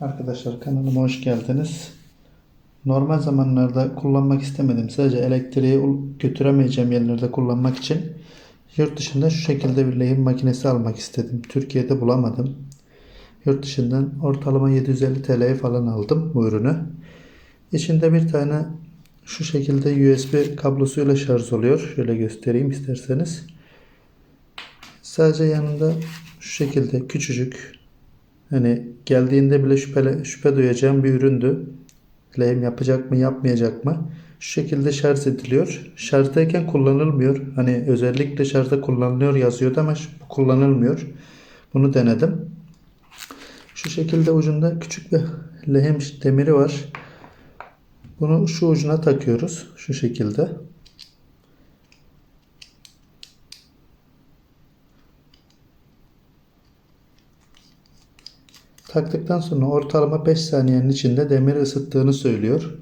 Arkadaşlar kanalıma hoş geldiniz. Normal zamanlarda kullanmak istemedim. Sadece elektriği götüremeyeceğim yerlerde kullanmak için yurt dışında şu şekilde bir lehim makinesi almak istedim. Türkiye'de bulamadım. Yurt dışından ortalama 750 TL'ye falan aldım bu ürünü. İçinde bir tane şu şekilde USB kablosuyla şarj oluyor. Şöyle göstereyim isterseniz. Sadece yanında şu şekilde küçücük Hani geldiğinde bile şüphele, şüphe duyacağım bir üründü. Lehim yapacak mı yapmayacak mı? Şu şekilde şarj ediliyor. Şarjdayken kullanılmıyor. Hani özellikle şarjda kullanılıyor yazıyordu ama kullanılmıyor. Bunu denedim. Şu şekilde ucunda küçük bir lehim demiri var. Bunu şu ucuna takıyoruz. Şu şekilde. Taktıktan sonra ortalama 5 saniyenin içinde demiri ısıttığını söylüyor.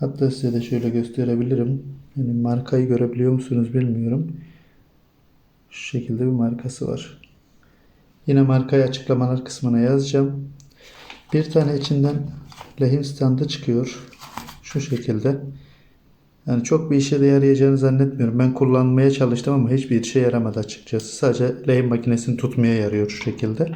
Hatta size de şöyle gösterebilirim. Yani markayı görebiliyor musunuz bilmiyorum. Şu şekilde bir markası var. Yine markayı açıklamalar kısmına yazacağım. Bir tane içinden lehim standı çıkıyor. Şu şekilde. Yani çok bir işe de yarayacağını zannetmiyorum. Ben kullanmaya çalıştım ama hiçbir işe yaramadı açıkçası. Sadece lehim makinesini tutmaya yarıyor şu şekilde.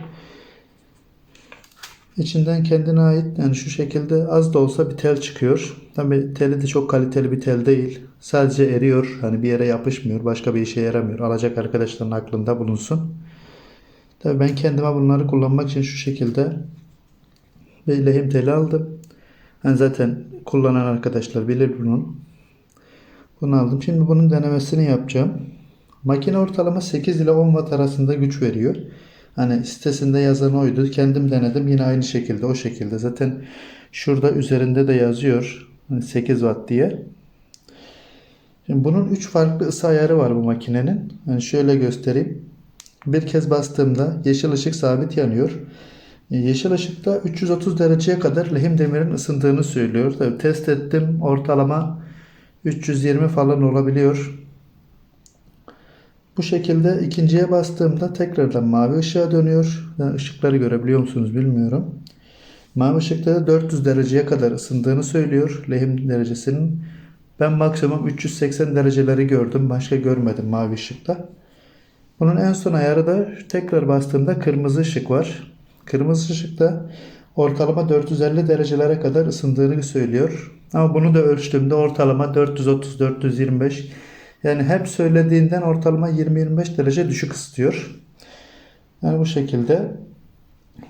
İçinden kendine ait yani şu şekilde az da olsa bir tel çıkıyor. Tabi teli de çok kaliteli bir tel değil. Sadece eriyor. Hani bir yere yapışmıyor. Başka bir işe yaramıyor. Alacak arkadaşların aklında bulunsun. Tabi ben kendime bunları kullanmak için şu şekilde bir lehim teli aldım. Yani zaten kullanan arkadaşlar bilir bunu. Bunu aldım. Şimdi bunun denemesini yapacağım. Makine ortalama 8 ile 10 watt arasında güç veriyor. Hani sitesinde yazan oydu. Kendim denedim. Yine aynı şekilde o şekilde. Zaten şurada üzerinde de yazıyor. Hani 8 watt diye. Şimdi bunun 3 farklı ısı ayarı var bu makinenin. Yani şöyle göstereyim. Bir kez bastığımda yeşil ışık sabit yanıyor. E, Yeşil ışıkta 330 dereceye kadar lehim demirin ısındığını söylüyor. Tabii test ettim. Ortalama 320 falan olabiliyor. Bu şekilde ikinciye bastığımda tekrardan mavi ışığa dönüyor. Yani ışıkları görebiliyor musunuz bilmiyorum. Mavi ışıkta da 400 dereceye kadar ısındığını söylüyor lehim derecesinin. Ben maksimum 380 dereceleri gördüm. Başka görmedim mavi ışıkta. Bunun en son ayarı da tekrar bastığımda kırmızı ışık var. Kırmızı ışıkta ortalama 450 derecelere kadar ısındığını söylüyor. Ama bunu da ölçtüğümde ortalama 430-425 yani hep söylediğinden ortalama 20-25 derece düşük ısıtıyor. Yani bu şekilde.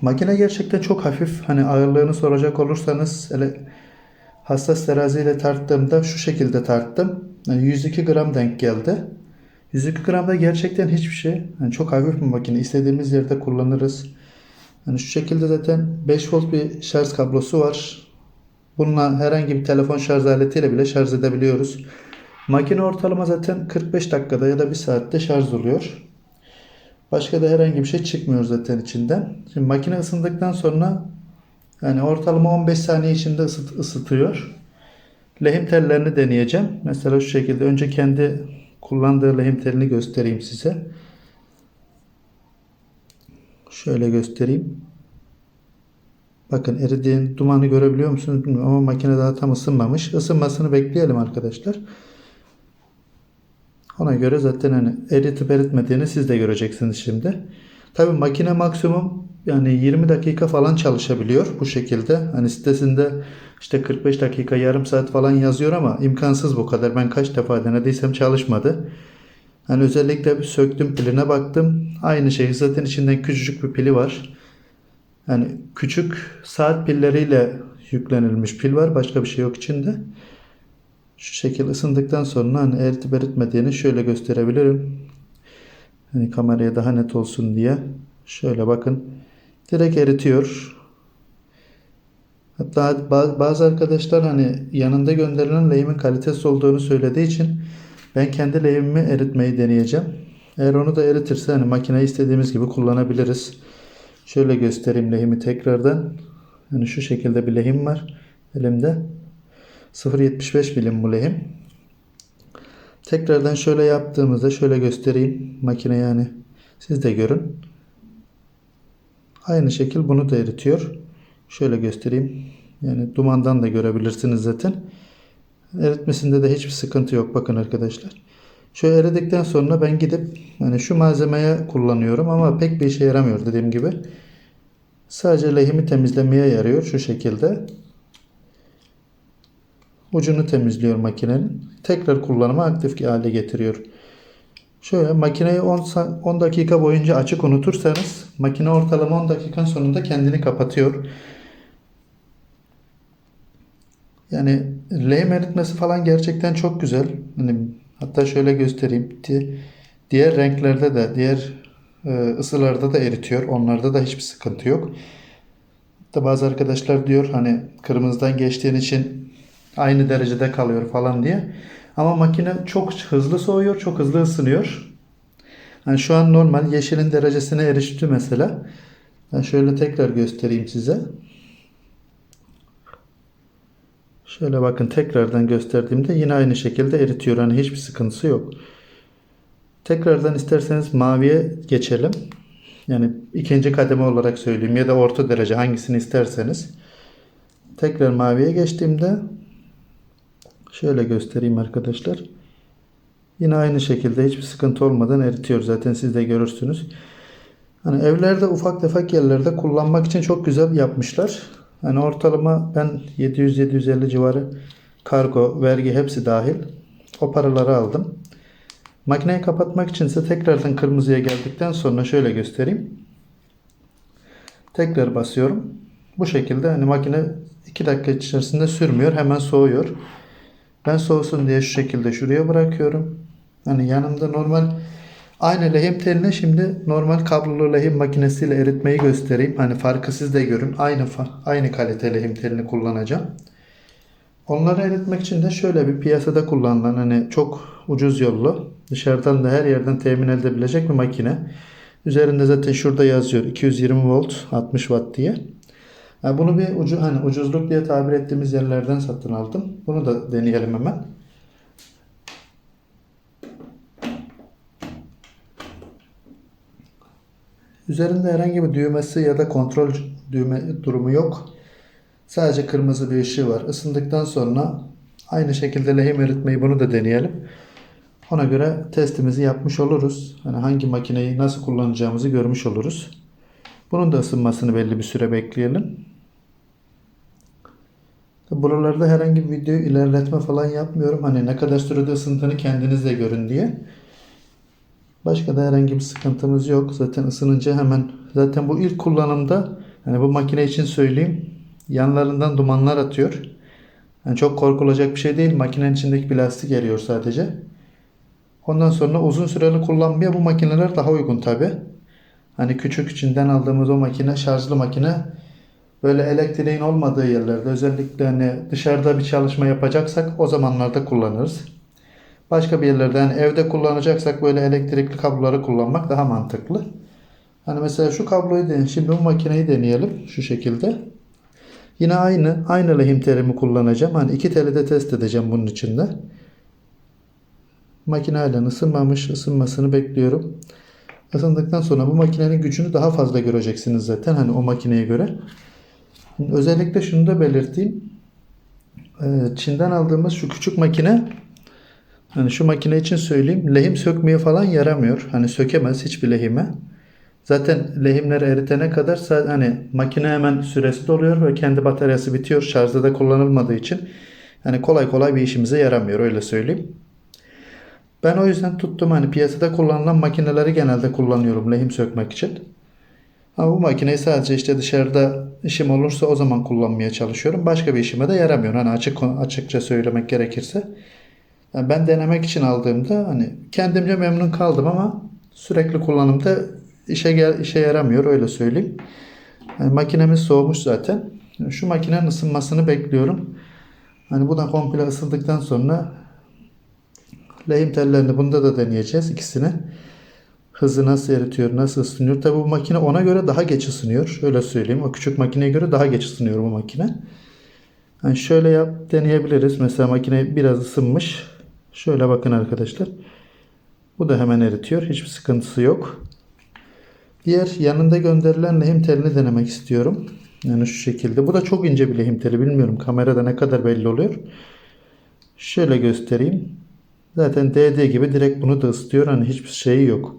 Makine gerçekten çok hafif. Hani ağırlığını soracak olursanız ele, hassas teraziyle tarttığımda şu şekilde tarttım. Yani 102 gram denk geldi. 102 gram da gerçekten hiçbir şey. Yani çok hafif bir makine. İstediğimiz yerde kullanırız. Yani şu şekilde zaten 5 volt bir şarj kablosu var. Bununla herhangi bir telefon şarj aletiyle bile şarj edebiliyoruz. Makine ortalama zaten 45 dakikada ya da 1 saatte şarj oluyor. Başka da herhangi bir şey çıkmıyor zaten içinden. Şimdi makine ısındıktan sonra yani ortalama 15 saniye içinde ısıt, ısıtıyor. Lehim tellerini deneyeceğim. Mesela şu şekilde önce kendi kullandığı lehim telini göstereyim size. Şöyle göstereyim. Bakın eridiğin dumanı görebiliyor musunuz bilmiyorum ama makine daha tam ısınmamış. Isınmasını bekleyelim arkadaşlar. Ona göre zaten hani eritip eritmediğini siz de göreceksiniz şimdi. Tabi makine maksimum yani 20 dakika falan çalışabiliyor bu şekilde. Hani sitesinde işte 45 dakika yarım saat falan yazıyor ama imkansız bu kadar. Ben kaç defa denediysem çalışmadı. Hani özellikle bir söktüm piline baktım. Aynı şey zaten içinden küçücük bir pili var. Yani küçük saat pilleriyle yüklenilmiş pil var. Başka bir şey yok içinde. Şu şekilde ısındıktan sonra hani eritip eritmediğini şöyle gösterebilirim. Hani kameraya daha net olsun diye. Şöyle bakın. Direkt eritiyor. Hatta ba- bazı arkadaşlar hani yanında gönderilen lehimin kalitesi olduğunu söylediği için ben kendi lehimimi eritmeyi deneyeceğim. Eğer onu da eritirse hani makineyi istediğimiz gibi kullanabiliriz. Şöyle göstereyim lehimi tekrardan. Yani şu şekilde bir lehim var elimde. 0.75 milim lehim. Tekrardan şöyle yaptığımızda şöyle göstereyim makine yani. Siz de görün. Aynı şekil bunu da eritiyor. Şöyle göstereyim. Yani dumandan da görebilirsiniz zaten. Eritmesinde de hiçbir sıkıntı yok. Bakın arkadaşlar. Şöyle eridikten sonra ben gidip hani şu malzemeye kullanıyorum ama pek bir işe yaramıyor dediğim gibi. Sadece lehimi temizlemeye yarıyor şu şekilde. Ucunu temizliyor makinenin. Tekrar kullanıma aktif hale getiriyor. Şöyle makineyi 10, sa- 10 dakika boyunca açık unutursanız makine ortalama 10 dakikanın sonunda kendini kapatıyor. Yani lehim eritmesi falan gerçekten çok güzel. Hani hatta şöyle göstereyim. Di- Diğer renklerde de, diğer e, ısılarda da eritiyor. Onlarda da hiçbir sıkıntı yok. Hatta bazı arkadaşlar diyor hani kırmızıdan geçtiğin için aynı derecede kalıyor falan diye. Ama makine çok hızlı soğuyor, çok hızlı ısınıyor. Yani şu an normal yeşilin derecesine erişti mesela. Ben şöyle tekrar göstereyim size. Şöyle bakın tekrardan gösterdiğimde yine aynı şekilde eritiyor. Hani hiçbir sıkıntısı yok. Tekrardan isterseniz maviye geçelim. Yani ikinci kademe olarak söyleyeyim ya da orta derece hangisini isterseniz. Tekrar maviye geçtiğimde şöyle göstereyim arkadaşlar. Yine aynı şekilde hiçbir sıkıntı olmadan eritiyor. Zaten siz de görürsünüz. Hani evlerde ufak tefek yerlerde kullanmak için çok güzel yapmışlar. Hani ortalama ben 700-750 civarı kargo, vergi hepsi dahil o paraları aldım. Makineyi kapatmak için ise tekrardan kırmızıya geldikten sonra şöyle göstereyim. Tekrar basıyorum. Bu şekilde hani makine 2 dakika içerisinde sürmüyor. Hemen soğuyor. Ben soğusun diye şu şekilde şuraya bırakıyorum. Hani yanımda normal aynı lehim teline şimdi normal kablolu lehim makinesiyle eritmeyi göstereyim. Hani farkı siz de görün. Aynı aynı kalite lehim telini kullanacağım. Onları eritmek için de şöyle bir piyasada kullanılan hani çok ucuz yollu dışarıdan da her yerden temin edilebilecek bir makine. Üzerinde zaten şurada yazıyor 220 volt 60 watt diye. Yani bunu bir ucu hani ucuzluk diye tabir ettiğimiz yerlerden satın aldım. Bunu da deneyelim hemen. Üzerinde herhangi bir düğmesi ya da kontrol düğme durumu yok. Sadece kırmızı bir ışığı var. Isındıktan sonra aynı şekilde lehim eritmeyi bunu da deneyelim. Ona göre testimizi yapmış oluruz. Hani hangi makineyi nasıl kullanacağımızı görmüş oluruz. Bunun da ısınmasını belli bir süre bekleyelim. Buralarda herhangi bir video ilerletme falan yapmıyorum. Hani ne kadar sürede ısındığını kendiniz de görün diye. Başka da herhangi bir sıkıntımız yok. Zaten ısınınca hemen zaten bu ilk kullanımda hani bu makine için söyleyeyim yanlarından dumanlar atıyor. Yani çok korkulacak bir şey değil. Makinenin içindeki plastik eriyor sadece. Ondan sonra uzun süreli kullanmaya bu makineler daha uygun tabi. Hani küçük içinden aldığımız o makine şarjlı makine böyle elektriğin olmadığı yerlerde özellikle hani dışarıda bir çalışma yapacaksak o zamanlarda kullanırız. Başka bir yerlerde hani evde kullanacaksak böyle elektrikli kabloları kullanmak daha mantıklı. Hani mesela şu kabloyu deneyelim. Şimdi bu makineyi deneyelim şu şekilde. Yine aynı aynı lehim terimi kullanacağım. Hani iki teli de test edeceğim bunun içinde. Makine halen ısınmamış. ısınmasını bekliyorum. Isındıktan sonra bu makinenin gücünü daha fazla göreceksiniz zaten. Hani o makineye göre. Özellikle şunu da belirteyim. Ee, Çin'den aldığımız şu küçük makine Hani şu makine için söyleyeyim. Lehim sökmeye falan yaramıyor. Hani sökemez hiçbir lehime. Zaten lehimleri eritene kadar hani makine hemen süresi doluyor ve kendi bataryası bitiyor. Şarjda da kullanılmadığı için hani kolay kolay bir işimize yaramıyor öyle söyleyeyim. Ben o yüzden tuttum hani piyasada kullanılan makineleri genelde kullanıyorum lehim sökmek için. Ama bu makineyi sadece işte dışarıda işim olursa o zaman kullanmaya çalışıyorum. Başka bir işime de yaramıyor. Hani açık açıkça söylemek gerekirse. Yani ben denemek için aldığımda hani kendimce memnun kaldım ama sürekli kullanımda işe gel işe yaramıyor öyle söyleyeyim. Yani makinemiz soğumuş zaten. Şu makinenin ısınmasını bekliyorum. Hani bu da komple ısındıktan sonra lehim tellerini bunda da deneyeceğiz ikisini. Hızı nasıl eritiyor, nasıl ısınıyor. Tabi bu makine ona göre daha geç ısınıyor. Öyle söyleyeyim. O küçük makineye göre daha geç ısınıyor bu makine. Yani şöyle yap deneyebiliriz. Mesela makine biraz ısınmış. Şöyle bakın arkadaşlar. Bu da hemen eritiyor. Hiçbir sıkıntısı yok. Diğer yanında gönderilen lehim telini denemek istiyorum. Yani şu şekilde. Bu da çok ince bir lehim teli. Bilmiyorum kamerada ne kadar belli oluyor. Şöyle göstereyim. Zaten DD gibi direkt bunu da ısıtıyor. Hani hiçbir şeyi yok.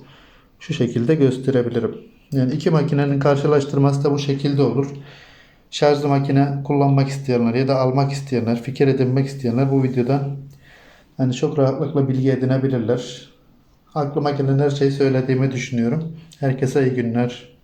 Şu şekilde gösterebilirim. Yani iki makinenin karşılaştırması da bu şekilde olur. Şarjlı makine kullanmak isteyenler ya da almak isteyenler, fikir edinmek isteyenler bu videodan hani çok rahatlıkla bilgi edinebilirler. Aklıma gelen her şeyi söylediğimi düşünüyorum. Herkese iyi günler.